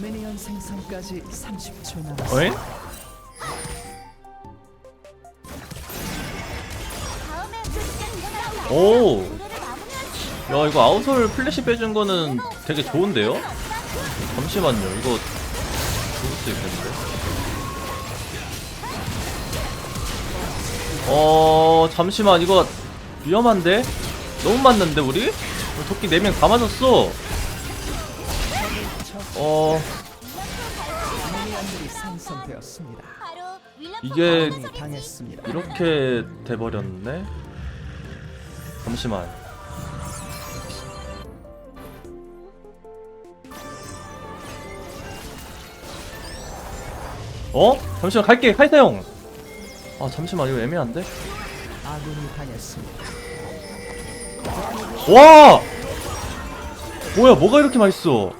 미니언 생성까지 30초 남았습니다. 어잉? 오! 야 이거 아웃솔 플래시 빼준 거는 되게 좋은데요? 잠시만요 이거 죽을 수 있겠는데 어 잠시만 이거 위험한데? 너무 맞는데 우리? 우리 도끼 4명 다 맞았어 어 생성되었습니다. 이게 당했습니다. 이렇게 돼버렸네 잠시만 어? 잠시만 갈게 카이사 형 아 잠시만 이거 애매한데? 아군이 당했습니다. 와! 뭐야 뭐가 이렇게 맛있어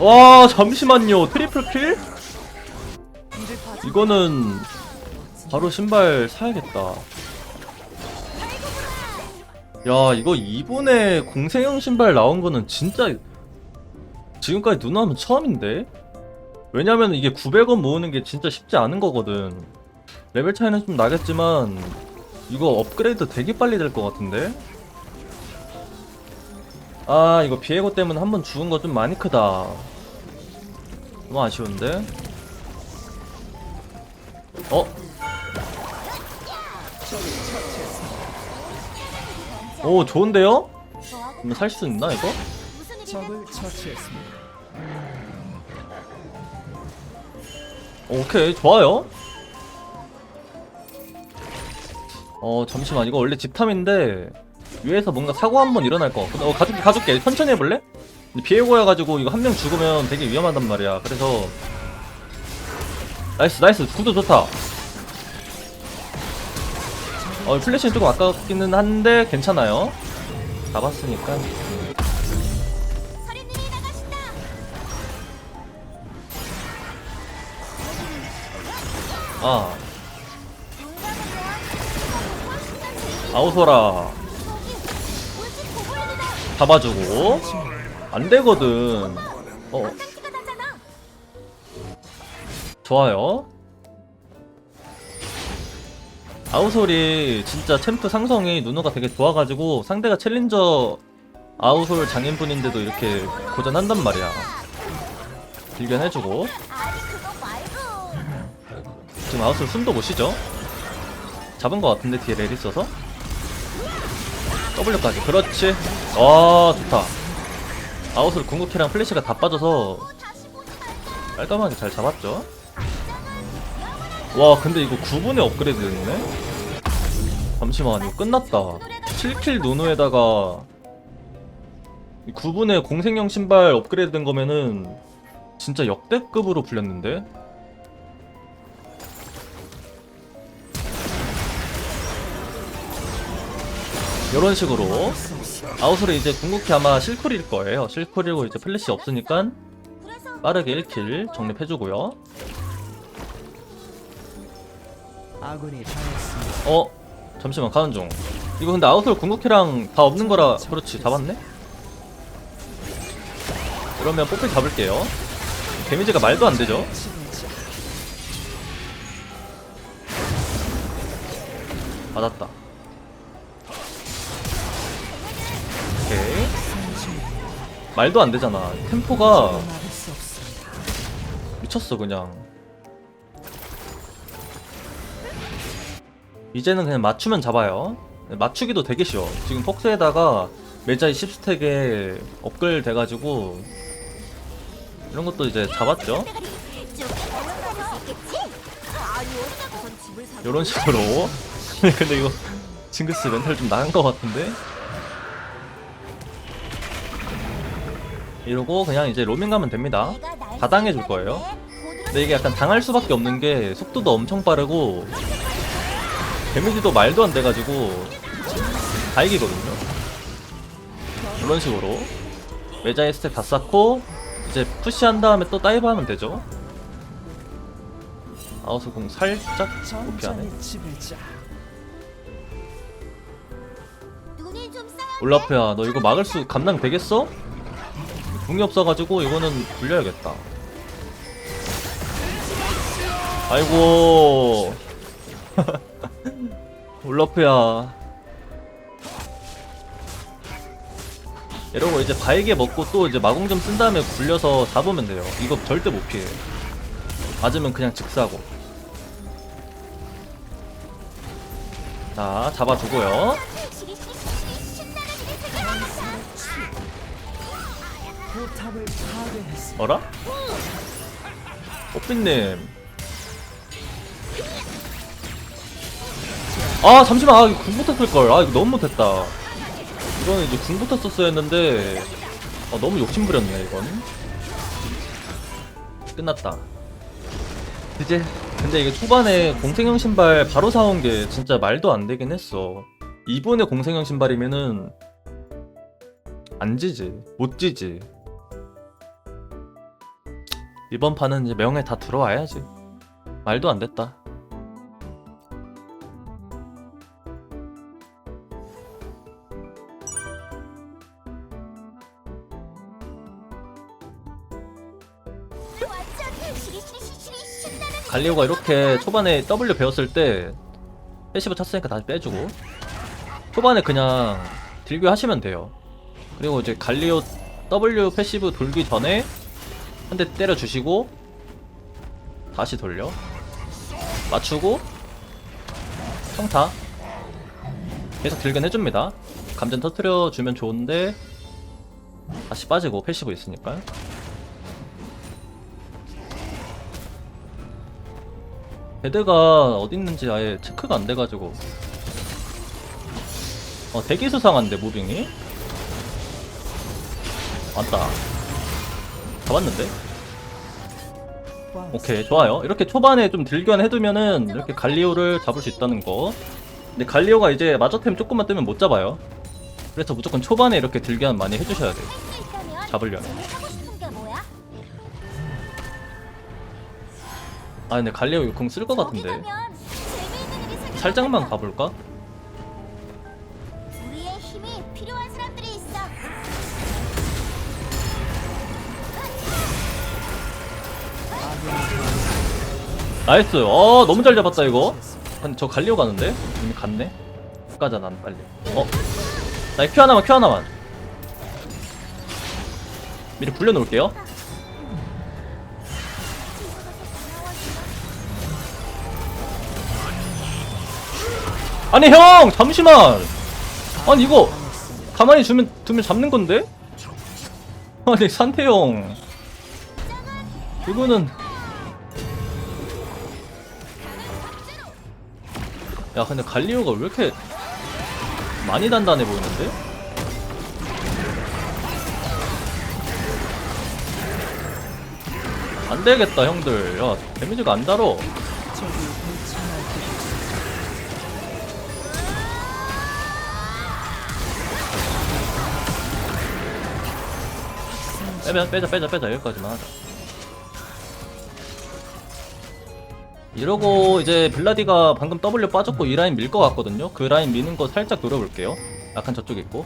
와 잠시만요 트리플 킬? 이거는 바로 신발 사야겠다 야 이거 이번에 공생형 신발 나온 거는 진짜 지금까지 누나하면 처음인데? 왜냐면 이게 900원 모으는 게 진짜 쉽지 않은 거거든 레벨 차이는 좀 나겠지만 이거 업그레이드 되게 빨리 될 것 같은데? 아 이거 비에고 때문에 한 번 죽은 거 좀 많이 크다 너무 아쉬운데? 어? 오 좋은데요? 그럼 살 수 있나 이거? 적을 처치했습니다. 오케이 좋아요 어 잠시만 이거 원래 집탐인데 위에서 뭔가 사고 한 번 일어날 것 같거든 어 가줄게 가줄게 천천히 해볼래? 근데 비에고여가지고 이거 한 명 죽으면 되게 위험하단 말이야. 그래서 나이스 나이스. 구도 좋다. 어 플래시는 조금 아깝기는 한데 괜찮아요. 잡았으니까. 아. 아우소라. 잡아주고 안 되거든. 어. 땡기가 나잖아. 좋아요. 아우솔이 진짜 챔프 상성이 누누가 되게 좋아가지고 상대가 챌린저 아우솔 장인분인데도 이렇게 고전한단 말이야. 빌견해주고. 지금 아우솔 숨도 못 쉬죠? 잡은 것 같은데 뒤에 렐 있어서? W까지. 그렇지. 와 좋다 아우솔 궁극기랑 플래시가 다 빠져서. 깔끔하게 잘 잡았죠. 와 근데 이거 9분에 업그레이드 됐네? 잠시만 이거 끝났다 7킬 노노에다가 9분에 공생형 신발 업그레이드 된 거면은 진짜 역대급으로 불렸는데? 이런 식으로 아웃솔이 이제 궁극기 아마 실쿨일 거예요 실쿨이고 이제 플래시 없으니까 빠르게 1킬 정립해주고요. 어? 잠시만 가는 중. 이거 근데 아웃솔 궁극기랑 다 없는 거라 그렇지 잡았네? 그러면 뽀삐 잡을게요. 데미지가 말도 안 되죠? 받았다. 말도 안 되잖아. 템포가. 미쳤어 그냥. 이제는 그냥 맞추면 잡아요. 맞추기도 되게 쉬워. 지금 폭스에다가 메자이 10스택에 업글 돼가지고 이런 것도 이제 잡았죠. 이런 식으로. 근데 이거 징크스 멘탈 좀 나간 것 같은데. 이러고 그냥 이제 로밍 가면 됩니다. 다 당해줄 거예요. 근데 이게 약간 당할 수밖에 없는 게 속도도 엄청 빠르고 데미지도 말도 안 돼가지고 다 이기거든요. 이런 식으로 메자의 스택 다 쌓고 이제 푸시한 다음에 또 다이브 하면 되죠. 아웃스 공 살짝 오피하네. 올라프야 너 이거 막을 수 감당 되겠어? 궁이 없어가지고 이거는 굴려야겠다. 아이고. 올라프야. 이러고 이제 바에게 먹고 또 이제 마공점 쓴 다음에 굴려서 잡으면 돼요. 이거 절대 못 피해. 맞으면 그냥 즉사고. 자 잡아주고요 포탑을 파괴했습니다. 어라? 뽀삐님. 아 잠시만. 아 이거 궁부터 쓸걸. 아 이거 너무 못했다. 이거는 이제 궁부터 썼어야 했는데 아, 너무 욕심부렸네 이건. 끝났다. 이제 근데 이게 초반에 공생형 신발 바로 사온 게 진짜 말도 안 되긴 했어. 이번에 공생형 신발이면은 안 지지. 못 지지 이번 판은 이제 명예 다 들어와야지. 말도 안 됐다. 갈리오가 이렇게 초반에 W 배웠을 때 패시브 쳤으니까 다시 빼주고 초반에 그냥 딜교 하시면 돼요. 그리고 이제 갈리오 W 패시브 돌기 전에 한 대 때려 주시고 다시 돌려. 맞추고 평타. 계속 딜근 해줍니다. 감전 터트려 주면 좋은데 다시 빠지고 패시브 있으니까. 헤드가 어디 있는지 아예 체크가 안 돼가지고. 어 대기 수상한데 무빙이? 맞다 잡았는데 오케이 좋아요 이렇게 초반에 좀 딜견 해두면은 이렇게 갈리오를 잡을 수 있다는 거 근데 갈리오가 이제 마저템 조금만 뜨면 못 잡아요 그래서 무조건 초반에 이렇게 딜견 많이 해주셔야 돼요 잡으려면. 아 근데 갈리오 이거 궁쓸 것 같은데 살짝만. 가볼까? 나이스. 어 너무 잘 잡았다 이거. 근데 저 갈리오 가는데? 이미 갔네? 가자 난 빨리. 어? 나큐 하나만 큐 하나만. 미리 불려놓을게요. 아니 형! 잠시만! 아니 이거 가만히 주면 두면 잡는 건데? 아니 산태 형. 이거는 야 근데 갈리오가 왜 이렇게 많이 단단해 보이는데? 안 되겠다 형들. 야 데미지가 안 달어. 적이 불침할 빼면 빼자 빼자 빼자. 여기까지만 하자 이러고 이제 블라디가 방금 W 빠졌고 이 라인 밀 것 같거든요 그 라인 미는 거 살짝 노려볼게요 약간 저쪽 있고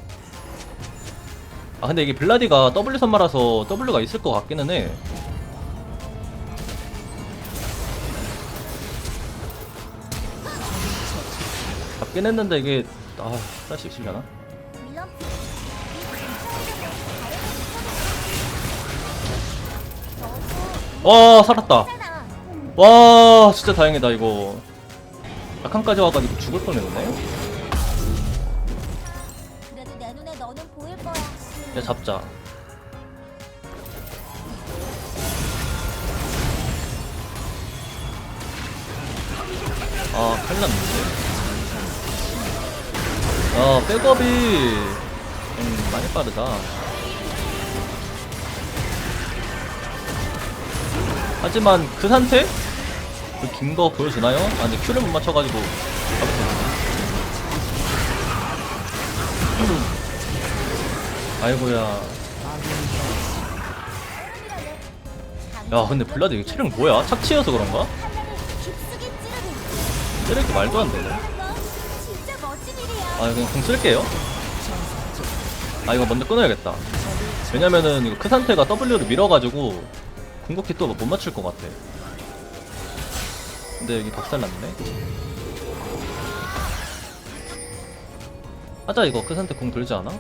아 근데 이게 블라디가 W 선마라서 W가 있을 것 같기는 해 잡긴 했는데 이게 아 다시 있으려나? 와 살았다. 와 진짜 다행이다 이거. 약한까지 와가지고 죽을 뻔했네. 그래도 내 눈에 너는 보일 거야. 야 잡자. 아 큰일 났는데? 야 백업이 음, 많이 빠르다. 하지만 그 상태? 그 긴 거 보여주나요? 아 근데 큐를 못 맞춰가지고 아이고야 야 근데 블라드 이거 체력 뭐야? 착취여서 그런가? 체력이 말도 안 되네. 아 그냥 공 쓸게요 아 이거 먼저 끊어야겠다 왜냐면은 이거 그 상태가 W를 밀어가지고 궁극기 또 못 맞출 것 같아 근데 여기 박살났네. 하자 이거. 그 상태 궁 돌지 않아?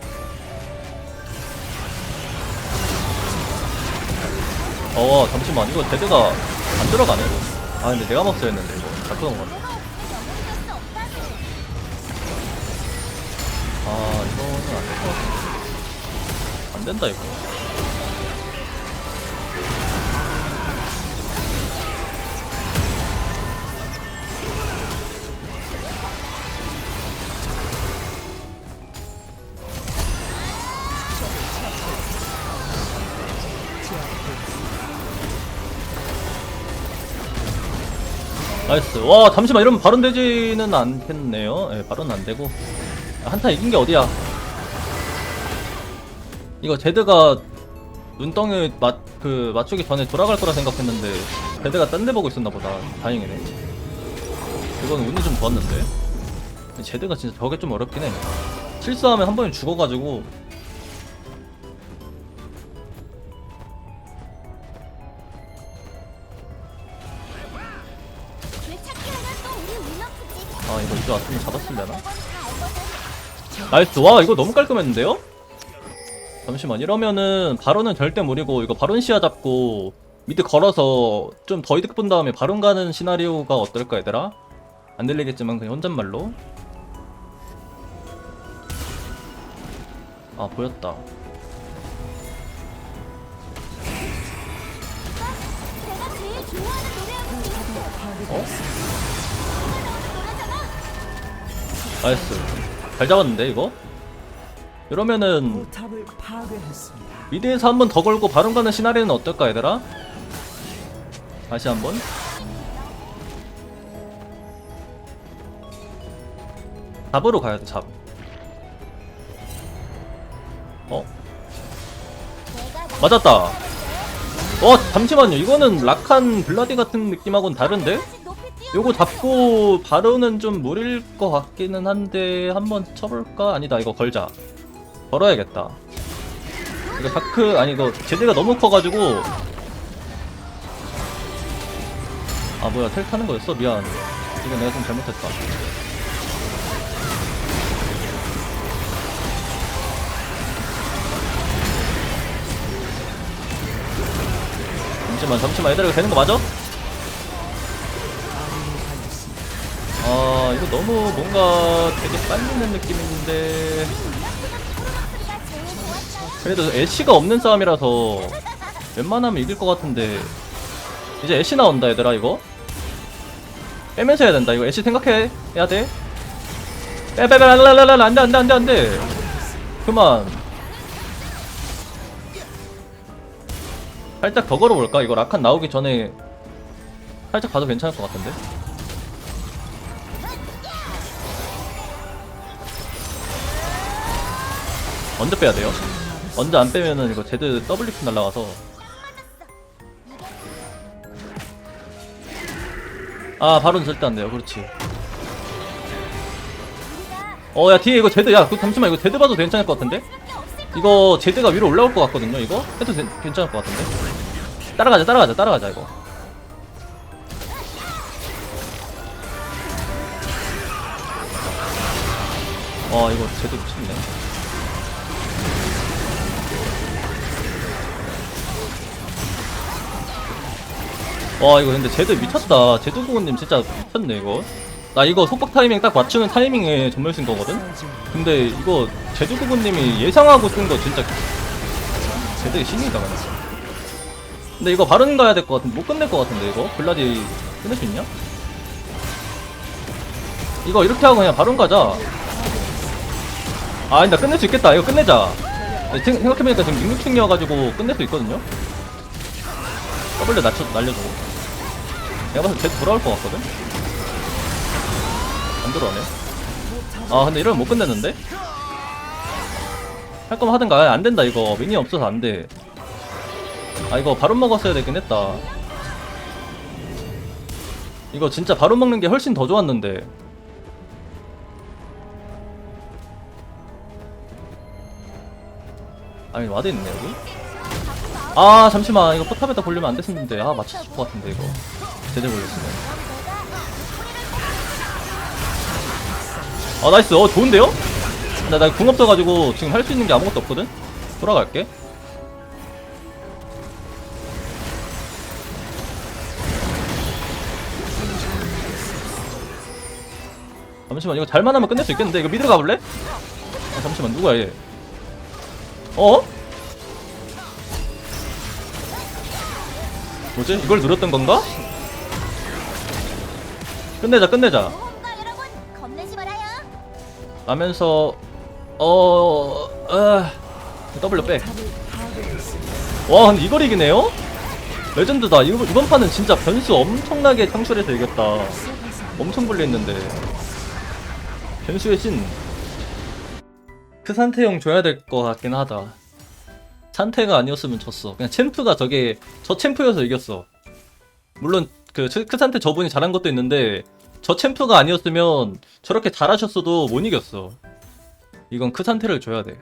어 잠시만. 이거 데드가 안 들어가네 이거. 아 근데 내가 먹어야 했는데 이거. 잘 끊은 것 같아. 아 이거는 안될것 같아. 안 된다 이거 나이스. 와 잠시만 이러면 바론 되지는 않겠네요. 예 바론은 안되고. 한타 이긴 게 어디야? 이거 제드가 눈덩이 맞, 그 맞추기 전에 돌아갈 거라 생각했는데 제드가 딴 데 보고 있었나 보다. 다행이네. 이건 운이 좀 좋았는데 제드가 진짜 저게 좀 어렵긴 해. 실수하면 한 번에 죽어가지고 아 이거 이제 왔으면 알거든. 나이스 와 이거 너무 깔끔했는데요? 잠시만 이러면은 바론은 절대 무리고 이거 바론 시야 잡고 미드 걸어서 좀 더 이득 본 다음에 바론 가는 시나리오가 어떨까 얘들아? 안 들리겠지만 그냥 혼잣말로 아 보였다 내 나이스 잘 잡았는데 이거? 이러면은. 미드에서 한 번 더 걸고 바론 가는 시나리오는 어떨까 얘들아? 다시 한번 잡으러 가야 돼 잡. 어 맞았다. 어 잠시만요 이거는 락한 블라디 같은 느낌하고는 다른데? 요거 잡고 바로는 좀 무릴 것 같기는 한데 한번 쳐볼까? 아니다 이거 걸자 걸어야겠다 이거 다크 아니 이거 제드가 너무 커가지고 아 뭐야 텔 타는 거였어? 미안 이거 내가 좀 잘못했다 잠시만 잠시만 얘들아 이거 되는 거 맞아? 이거 너무 뭔가 되게 빨리는 느낌인데. 그래도 애쉬가 없는 싸움이라서 웬만하면 이길 것 같은데. 이제 애쉬 나온다 얘들아 이거. 빼면서 해야 된다 이거. 애쉬 생각해. 해야 돼. 빼빼빼 랄랄랄랄 안돼 안돼 안돼 안돼. 그만. 살짝 더 걸어볼까? 이거 라칸 나오기 전에 살짝 봐도 괜찮을 것 같은데 언제 빼야 돼요? 언제 안 빼면은 이거 제드 WP 날라가서 아 바로는 절대 안 돼요 그렇지 어 야 뒤에 이거 제드 야 그, 잠시만 이거 제드 봐도 괜찮을 것 같은데? 이거 제드가 위로 올라올 것 같거든요 이거? 해도 되- 괜찮을 것 같은데? 따라가자 따라가자 따라가자 이거 어 이거 제드 미쳤네 와 이거 근데 제드 미쳤다. 제드구원님 진짜 미쳤네 이거. 나 이거 속박 타이밍 딱 맞추는 타이밍에 전멸 쓴 거거든? 근데 이거 제드구원님이 예상하고 쓴 거 진짜 제드의 신이다. 그냥 근데 이거 바른 가야 될 것 같은데 못 끝낼 것 같은데 이거? 블라디 끝낼 수 있냐? 이거 이렇게 하고 그냥 바른 가자. 아 근데 끝낼 수 있겠다. 이거 끝내자. 생- 생각해보니까 지금 66층이어가지고 끝낼 수 있거든요? W 낮춰, 날려주고 내가 때쟤 돌아올 것 같거든? 안 들어오네. 아 근데 이러면 못 끝내는데? 할 거면 하든가. 아, 안 된다 이거. 미니 없어서 안돼. 아 이거 바로 먹었어야 되긴 했다. 이거 진짜 바로 먹는 게 훨씬 더 좋았는데. 아니 와드 있네 여기? 아 잠시만. 이거 포탑에다 걸리면 안 됐었는데. 아 맞췄을 것 같은데 이거 제대로 걸렸으면 아 나이스 어 좋은데요? 나나 궁 없어가지고 지금 할 수 있는 게 아무것도 없거든? 돌아갈게 잠시만 이거 잘만 하면 끝낼 수 있겠는데 이거 미드로 가볼래? 아, 잠시만 누구야 얘 어? 뭐지? 이걸 누렸던 건가? 끝내자 끝내자. 모험가 여러분 겁내지 말아요. 라면서 어... 아... W 파괴했습니다. 와 근데 이걸 이기네요? 레전드다. 이번, 이번 판은 진짜 변수 엄청나게 창출해서 이겼다. 엄청 불리했는데. 변수의 신. 크산테용 줘야 될 것 같긴 하다. 산테가 아니었으면 졌어. 그냥 챔프가 저게 저 챔프여서 이겼어. 물론 그 크- 크산테 저분이 잘한 것도 있는데 저 챔프가 아니었으면 저렇게 잘하셨어도 못 이겼어. 이건 크산테를 줘야 돼